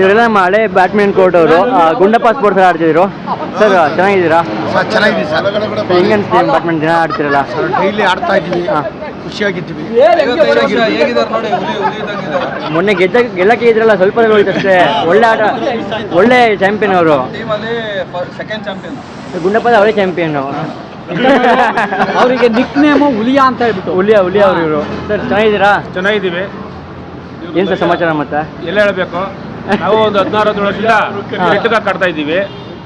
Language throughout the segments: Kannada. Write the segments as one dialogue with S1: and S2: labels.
S1: ಇವರೆಲ್ಲ ನಮ್ಮ ಹಳೆ ಬ್ಯಾಟ್ಮಿಂಟನ್ ಕೋರ್ಟ್ ಅವರು. ಗುಂಡಪ್ಪ ಸ್ಪೋರ್ಟ್ಸ್ ಆಡ್ತಿದ್ರು. ಸರ್ ಚೆನ್ನಾಗಿದ್ದೀರಾ?
S2: ಸರ್ ಚೆನ್ನಾಗಿದೆ ಸರ್.
S1: ಹೆಂಗೆ ಬ್ಯಾಟ್ಮಿಂಟನ್ ದಿನ ಆಡ್ತಿರಲ್ಲ?
S2: ಸರ್ ಡೈಲಿ ಆಡ್ತಾ ಇದ್ದೀವಿ.
S1: ಹಾ.
S2: ಖುಷಿಯಾಗಿದ್ದೀವಿ.
S1: ಮೊನ್ನೆ ಗೆದ್ದ ಗೆಲ್ಲಕ್ಕೆ ಇದ್ರಲ್ಲ ಸ್ವಲ್ಪ ಅಷ್ಟೇ. ಒಳ್ಳೆ ಆಟ ಒಳ್ಳೆ ಚಾಂಪಿಯನ್ ಅವರು.
S3: ಸೆಕೆಂಡ್ ಚಾಂಪಿಯನ್
S1: ಗುಂಡಪ್ಪ ಅವರೇ ಚಾಂಪಿಯನ್
S4: ಅವರಿಗೆ ನಿಕ್ ನೇಮು ಹುಲಿಯಾ ಅಂತ ಹೇಳ್ಬಿಟ್ಟು.
S1: ಹುಲಿಯಾ ಹುಲಿಯಾ ಅವರು ಇವರು. ಸರ್ ಚೆನ್ನಾಗಿದ್ದೀರಾ?
S5: ಚೆನ್ನಾಗಿದ್ದೀವಿ.
S1: ಏನು ಸರ್ ಸಮಾಚಾರ ಮತ್ತೆ?
S5: ಎಲ್ಲ ಹೇಳಬೇಕು. ನಾವು ಒಂದು ಹದಿನಾರು ಹದಿನೇಳು ವರ್ಷದಿಂದ ನೆಟ್ಟಗಾಗಿ ಕಟ್ತಾ ಇದ್ದೀವಿ.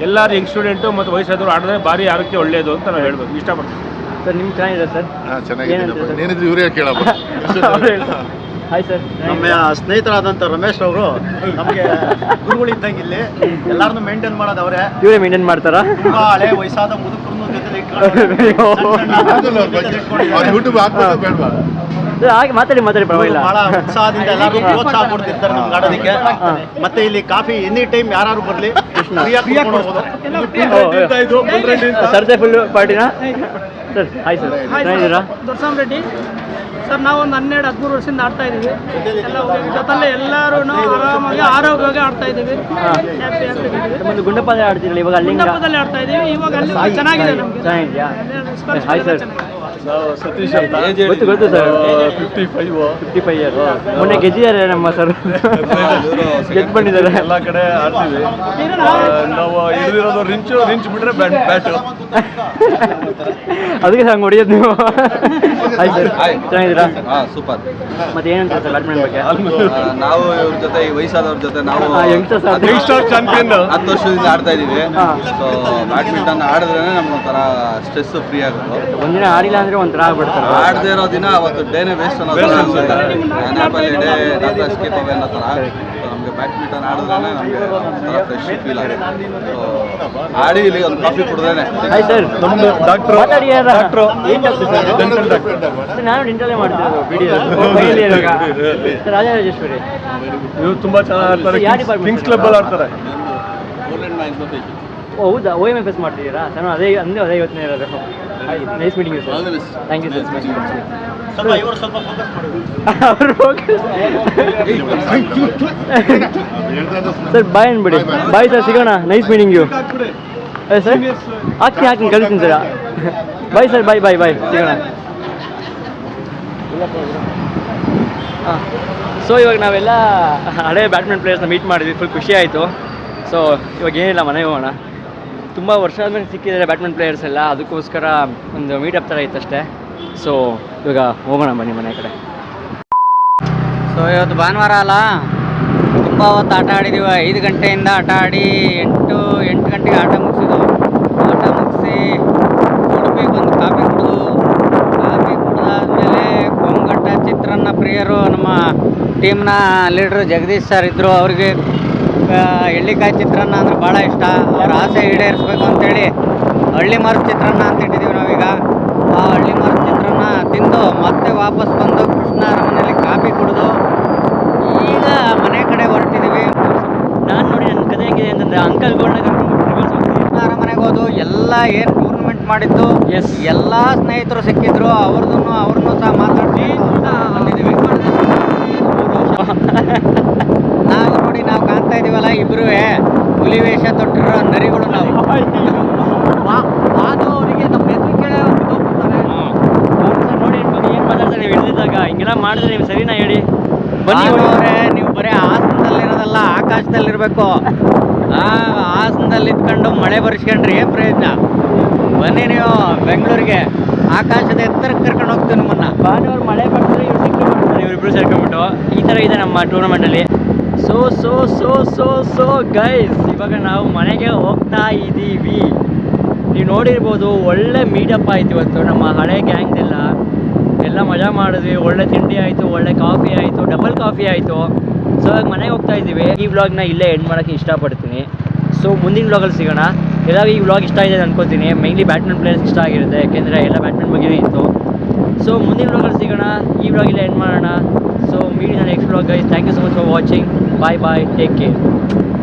S5: ಎಲ್ಲರೂ ಯಂಗ್ ಸ್ಟೂಡೆಂಟು ಮತ್ತು ವಯಸ್ಸಾದವರು ಆಡಿದ್ರೆ ಭಾರಿ ಆರೋಗ್ಯ ಒಳ್ಳೆಯದು ಅಂತ ನಾವು ಹೇಳ್ಬೇಕು ಇಷ್ಟಪಡ್ತೀವಿ
S1: ಸರ್ ನಿಮ್ಗೆ ಚೆನ್ನಾಗಿದೆ ಸರ್?
S6: ಚೆನ್ನಾಗಿದೆ ಇವ್ರಿಗೆ ಕೇಳಪ್ಪ.
S1: ಹಾಯ್ ಸರ್
S2: ನಮ್ಮ ಸ್ನೇಹಿತರಾದಂಥ ರಮೇಶ್ ಅವರು ನಮಗೆ ಗುರುಗಳಿದ್ದಂಗೆ ಇಲ್ಲಿ. ಎಲ್ಲರನ್ನು ಮೇಂಟೈನ್ ಮಾಡೋದು ಅವರೇ.
S1: ಇವರೇ ಮೇಂಟೈನ್ ಮಾಡ್ತಾರ?
S2: ತುಂಬಾ ಹಳೆ ವಯಸ್ಸಾದ ಮುದುಕರನ್ನು ಜೊತೆ
S6: ಯೂಟ್ಯೂಬ್ ಹಾಕ್ಬೇಕು ಬೇಡವಾ?
S1: ಹಾಗೆ ಮಾತಾಡಿ ಮಾತಾಡಿ ಪರವಾಗಿಲ್ಲ.
S2: ಬಹಳ ಉತ್ಸಾಹದಿಂದ ಎಲ್ಲರೂ ಪ್ರೋತ್ಸಾಹ ಕೊಡ್ತಿರ್ತಾರೆ ನಮ್ಗೆ ಆಡೋದಕ್ಕೆ ಮತ್ತೆ ಇಲ್ಲಿ ಕಾಫಿ ಎನಿ ಟೈಮ್ ಯಾರು ಬರ್ಲಿ.
S1: ಸರ್ದೆ ಫುಲ್ ಪಾರ್ಟಿನ ಸರ್ ಹಾಯ್ ಸರ್ ಚೆನ್ನಾಗಿದ್ದೀರಾ?
S4: ದೊರ್ಸಾಮ್ ರೆಡ್ಡಿ. ಸರ್ ನಾವು ಒಂದು ಹನ್ನೆರಡು ಹದಿಮೂರು ವರ್ಷದಿಂದ ಆಡ್ತಾ ಇದ್ದೀವಿ ಎಲ್ಲ ಜೊತೆಲೆ ಎಲ್ಲರೂ ಆರಾಮಾಗಿ ಆರೋಗ್ಯವಾಗಿ ಆಡ್ತಾ ಹ್ಯಾಪಿ
S1: ಒಂದು ಆಡ್ತಿರಲ್ಲ ಇವಾಗ ಅಲ್ಲಿ
S4: ಗುಂಡಪ್ಪದಲ್ಲಿ ಆಡ್ತಾ ಇದೀವಿ. ಇವಾಗ ಅಲ್ಲಿ ಚೆನ್ನಾಗಿದೆ ನಮಗೆ.
S1: ಹಾಯ್ ಸರ್
S5: ಸತೀಶ್ ಅಂತ.
S1: ಗೊತ್ತು ಗೊತ್ತು sir.
S5: Fifty five
S1: fifty five year ಮೊನ್ನೆ ಗೆದ್ದಿದ್ದಾರೆ ನಮ್ಮ ಸರ್ ಗೆದ್ದು ಬಂದಿದ್ದಾರೆ.
S5: ಎಲ್ಲ ಕಡೆ ಆಡ್ತೀವಿ. ನಾವು ಹಿಡಿದಿರೋದು ರಿಂಚು ರಿಂಚ್ ಬಿಟ್ರೆ ಬ್ಯಾಟ್ ಬ್ಯಾಟು.
S1: ಅದಕ್ಕೆ ಹಂಗೆ ಹೊಡಿಯೋದು ನೀವು? Hi sir. ಚೆನ್ನಾಗಿದ್ದೀರಾ?
S3: ಹಾ ಸೂಪರ್.
S1: ಮತ್ತೆ ಏನಂತ ಸರ್ ಬ್ಯಾಟ್ಮಿಂಟನ್ ಬಗ್ಗೆ?
S3: ನಾವು ಇವ್ರ ಜೊತೆ ಈ ವಯಸ್ಸಾದವ್ರ ಜೊತೆ ನಾವು
S5: ಚಾಂಪಿಯನ್
S3: ಹತ್ತು ವರ್ಷದಿಂದ ಆಡ್ತಾ
S1: ಇದ್ದೀವಿ.
S3: ಸೊ ಬ್ಯಾಡ್ಮಿಂಟನ್ ಆಡಿದ್ರೆ ನಮ್ಗೆ ಒಂಥರ ಸ್ಟ್ರೆಸ್ ಫ್ರೀ ಆಗುತ್ತೆ.
S1: ಒಂದಿನ ಆಡಿಲ್ಲ ಅಂದ್ರೆ ಒಂಥರ ಆಗ್ಬಿಡ್ತಾರೆ
S3: ಆಡದೇ ಇರೋ ದಿನ ಅವತ್ತು ಡೇನೇ ವೇಸ್ಟ್ ಅನ್ನೋ ಥರ ಅನ್ಸುತ್ತೆ. ನ್ಯಾಪಲ್ಲಿ ಡೇ ನಾಟ್ ಸ್ಕೇಪ್ ಅವೇ ಅನ್ನೋ ಥರ ನಮಗೆ ಬ್ಯಾಡ್ಮಿಂಟನ್ ಆಡಿದ್ರೆ ನಮಗೆ ಒಂಥರ ಫ್ರೆಶ್ ಫೀಲ್ ಆಗುತ್ತೆ. ಸೊ ಆಡಿ ಇಲ್ಲಿ ಒಂದು ಕಾಫಿ ಕುಡ್ದೇನೆ
S1: ಹಾಯ್ ಸರ್
S5: ನಮ್ದು ಡಾಕ್ಟ್ರು
S1: ಯಾರ? ಏನ್ ಡಾಕ್ಟರ್ ಸರ್ ನಾನು ಡೆಂಟಲ್ಲೇ ಮಾಡ್ತಿರೋದು ವಿಡಿಯೋ ರಾಜರಾಜೇಶ್ವರಿ
S5: ನೀವು ತುಂಬಾ ಚೆನ್ನಾಗಿ ಆಡ್ತಾರೆ. ಕಿಂಗ್ಸ್ ಕ್ಲಬ್ ಅಲ್ಲಿ ಆಡ್ತಾರೆ.
S1: ಓ ಹೌದಾ? ಓ ಎಂ ಎಫ್ ಎಸ್ ಮಾಡ್ತಿದ್ದೀರಾ? ನಾನು ಅದೇ ಅಂದ್ರೆ ಅದೇ ಯೋಚನೆ ಇರೋದು. Nice meeting sir thank you sir
S2: ಸ್ವಲ್ಪ ಇವರು ಸ್ವಲ್ಪ ಫೋಕಸ್ ಮಾಡಿ
S1: ಸರ್ ಬಾಯ್ ಅನ್ಬಿಡಿ ಬಾಯ್ ಸರ್ ಸಿಗೋಣ. ನೈಸ್ ಮೀಟಿಂಗ್ ಯು ಸರ್ ಹಾಕಿ ಹಾಕಿ ಕಳಿಸ್ತೀನಿ ಸರ್ ಬಾಯ್ ಸರ್ ಬಾಯ್ ಬಾಯ್ ಬಾಯ್ ಸಿಗೋಣ. ಹಾಂ. ಸೊ ಇವಾಗ ನಾವೆಲ್ಲ ಹಳೆ ಬ್ಯಾಡ್ಮಿಂಟನ್ ಪ್ಲೇಯರ್ಸ್ನ ಮೀಟ್ ಮಾಡಿದ್ವಿ. ಫುಲ್ ಖುಷಿ ಆಯಿತು. ಸೊ ಇವಾಗ ಏನಿಲ್ಲ ಮನೆಗೆ ಹೋಗೋಣ. ತುಂಬ ವರ್ಷ ಆದಮೇಲೆ ಸಿಕ್ಕಿದ್ದಾರೆ ಬ್ಯಾಟ್ಮಿಂಟ್ ಪ್ಲೇಯರ್ಸ್ ಎಲ್ಲ. ಅದಕ್ಕೋಸ್ಕರ ಒಂದು ಮೀಟಪ್ ಥರ ಇತ್ತಷ್ಟೇ ಸೊ ಇವಾಗ ಹೋಗೋಣ ಬನ್ನಿ ಮನೆ ಕಡೆ.
S4: ಸೊ ಇವತ್ತು ಭಾನುವಾರ ಅಲ್ಲ? ತುಂಬ ಹೊತ್ತು ಆಟ ಆಡಿದ್ದೀವಿ ಐದು ಗಂಟೆಯಿಂದ ಆಟ ಆಡಿ ಎಂಟು ಎಂಟು ಗಂಟೆಗೆ ಆಟ ಮುಗಿಸಿದ್ವು. ಆಟ ಮುಗಿಸಿ ಉಡುಪಿಗೆ ಒಂದು ಕಾಫಿ ಕುಡಿದು. ಕಾಫಿ ಕುಡಿದಾದ್ಮೇಲೆ ಕೊಂಗಟ್ಟ ಚಿತ್ರನ್ನ ಪ್ರಿಯರು ನಮ್ಮ ಟೀಮ್ನ ಲೀಡ್ರು ಜಗದೀಶ್ ಸರ್ ಇದ್ದರು ಅವ್ರಿಗೆ ಎಳ್ಳಿಕಾಯಿ ಚಿತ್ರಾನ್ನ ಅಂದ್ರೆ ಭಾಳ ಇಷ್ಟ. ಅವ್ರ ಆಸೆ ಈಡೇರಿಸ್ಬೇಕು ಅಂತೇಳಿ ಹಳ್ಳಿ ಮರದ ಚಿತ್ರಾನ್ನ ಅಂತ ಇಟ್ಟಿದ್ದೀವಿ ನಾವೀಗ. ಆ ಹಳ್ಳಿ ಮರದ ಚಿತ್ರಾನ್ನ ತಿಂದು ಮತ್ತೆ ವಾಪಸ್ ಬಂದು ಕೃಷ್ಣ ಅರಮನೆಯಲ್ಲಿ ಕಾಫಿ ಕುಡಿದು ಈಗ ಮನೆ ಕಡೆ ಹೊರಟಿದ್ದೀವಿ
S1: ನಾನು ನೋಡಿ ನನ್ನ ಕತೆ ಹೆಂಗಿದೆ ಅಂತಂದ್ರೆ ಅಂಕಲ್ಗಳನ್ನ
S4: ಕೃಷ್ಣ ಅರಮನೆಗೆ ಹೋದು ಎಲ್ಲ ಏನು ಟೂರ್ನಮೆಂಟ್ ಮಾಡಿದ್ದು
S1: ಎಸ್
S4: ಎಲ್ಲ ಸ್ನೇಹಿತರು ಸಿಕ್ಕಿದ್ರು ಅವ್ರದ್ದು ಅವ್ರನ್ನೂ ಸಹ ಮಾತಾಡ್ತೀವಿ ಬಂದಿದ್ದೀವಿ. ಇಬ್ರು ಹುಲಿ ವೇಷ ತೊಟ್ಟಿರೋ ನರಿಗಳು ನಾವು. ಅದು ಅವರಿಗೆ ನಮ್ಮ ಹೆಸರು ಕೇಳಿ
S1: ನೋಡಿ ಏನ್ ಮಾತಾಡ್ತಾರೆ ನೀವು ಹೇಳಿದಾಗ ಹಿಂಗೆಲ್ಲ ಮಾಡಿದ್ರೆ ನೀವು ಸರಿನಾ ಹೇಳಿ? ಬನ್ನಿ
S4: ಅವರೇ ನೀವು ಬರೀ ಹಾಸನದಲ್ಲಿರೋದಲ್ಲ ಆಕಾಶದಲ್ಲಿರ್ಬೇಕು. ಆ ಹಾಸನದಲ್ಲಿ ಇದ್ಕೊಂಡು ಮಳೆ ಬರ್ಸ್ಕೊಂಡ್ರೆ ಏನ್ ಪ್ರಯೋಜನ? ಬನ್ನಿ ನೀವು ಬೆಂಗಳೂರಿಗೆ ಆಕಾಶದ ಎತ್ತರಕ್ಕೆ ಕರ್ಕೊಂಡು ಹೋಗ್ತೀವಿ ನಿಮ್ಮನ್ನ.
S1: ಭಾನುವಾರ ಮಳೆ ಬರ್ತಾರೆ ಇವ್ರು ಸಿಕ್ಕಿ ಮಾಡ್ತಾರೆ ಇವರಿಬ್ರು ಸೇರ್ಕೊಂಡ್ಬಿಟ್ಟು. ಈ ಥರ ಇದೆ ನಮ್ಮ ಟೂರ್ನಮೆಂಟಲ್ಲಿ so so so so so guys ಇವಾಗ ನಾವು ಮನೆಗೆ ಹೋಗ್ತಾ ಇದ್ದೀವಿ. ನೀವು ನೋಡಿರ್ಬೋದು ಒಳ್ಳೆ ಮೀಟಪ್ ಆಯ್ತು ಇವತ್ತು. ನಮ್ಮ ಹಳೆ ಗ್ಯಾಂಗ್ದೆಲ್ಲ ಎಲ್ಲ ಮಜಾ ಮಾಡಿದ್ವಿ. ಒಳ್ಳೆ ತಿಂಡಿ ಆಯಿತು, ಒಳ್ಳೆ ಕಾಫಿ ಆಯಿತು ಡಬಲ್ ಕಾಫಿ ಆಯಿತು. ಸೊ ಇವಾಗ ಮನೆಗೆ ಹೋಗ್ತಾ ಇದ್ದೀವಿ. ಈ ವ್ಲಾಗ್ನ ಇಲ್ಲೇ ಎಂಡ್ ಮಾಡೋಕ್ಕೆ ಇಷ್ಟಪಡ್ತೀನಿ. ಸೊ ಮುಂದಿನ ವ್ಲಾಗಲ್ಲಿ ಸಿಗೋಣ. ಎಲ್ಲರಿಗೂ ಈ ವ್ಲಾಗ್ ಇಷ್ಟ ಇದೆ ಅನ್ಕೋತೀನಿ. ಮೈನ್ಲಿ ಬ್ಯಾಟ್ಮಿಂಟ್ ಪ್ಲೇಯರ್ಸ್ ಇಷ್ಟ ಆಗಿರುತ್ತೆ. ಯಾಕೆಂದರೆ ಎಲ್ಲ ಬ್ಯಾಟ್ಮಿಂಟ್ ಬಗ್ಗೆ ಇತ್ತು. ಸೊ ಮುಂದಿನ ವ್ಲಾಗಲ್ಲಿ ಸಿಗೋಣ. ಈ ವ್ಲಾಗ್ ಎಂಡ್ ಮಾಡೋಣ. meet in the next vlog guys. Thank you so much for watching. Bye bye. Take care.